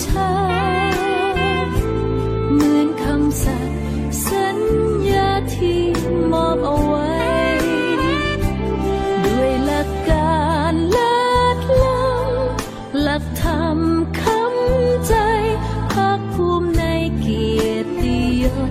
วงประชาเหมือนคำสัตย์สัญญาที่มอบเอาไว้ ด้วยหลักการเลิศล้ำหลักธรรมคำใจภาคภูมิในเกียรติยศ